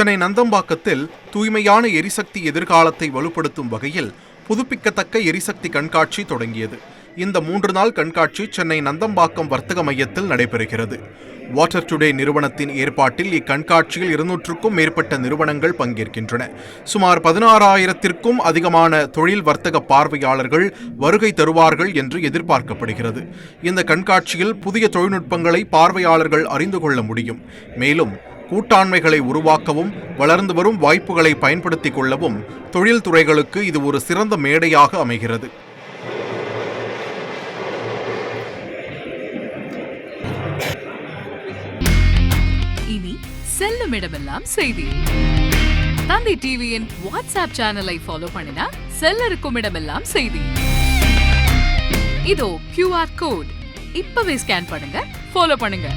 சென்னை நந்தம்பாக்கத்தில் தூய்மையான எரிசக்தி எதிர்காலத்தை வலுப்படுத்தும் வகையில் புதுப்பிக்கத்தக்க எரிசக்தி கண்காட்சி தொடங்கியது. இந்த மூன்று நாள் கண்காட்சி சென்னை நந்தம்பாக்கம் வர்த்தக மையத்தில் நடைபெறுகிறது. வாட்டர் டுடே நிறுவனத்தின் ஏற்பாட்டில் இக்கண்காட்சியில் இருநூற்றுக்கும் மேற்பட்ட நிறுவனங்கள் பங்கேற்கின்றன. சுமார் பதினாறாயிரத்திற்கும் அதிகமான தொழில் வர்த்தக பார்வையாளர்கள் வருகை தருவார்கள் என்று எதிர்பார்க்கப்படுகிறது. இந்த கண்காட்சியில் புதிய தொழில்நுட்பங்களை பார்வையாளர்கள் அறிந்து கொள்ள முடியும். மேலும் கூட்டாண்மைகளை உருவாக்கவும் வளர்ந்து வரும் வாய்ப்புகளை பயன்படுத்திக் கொள்ளவும் தொழில் துறைகளுக்கு இது ஒரு சிறந்த மேடையாக அமைகிறது. இனி செல்லும் இடமெல்லாம் செய்தி. தந்தி டிவியின் வாட்ஸ்அப் சேனலை ஃபாலோ பண்ணினா செல்ல இருக்கும் இடமெல்லாம் செய்தி. இதோ கியூஆர் கோட் இப்பவே ஸ்கேன் பண்ணுங்க ஃபாலோ பண்ணுங்க.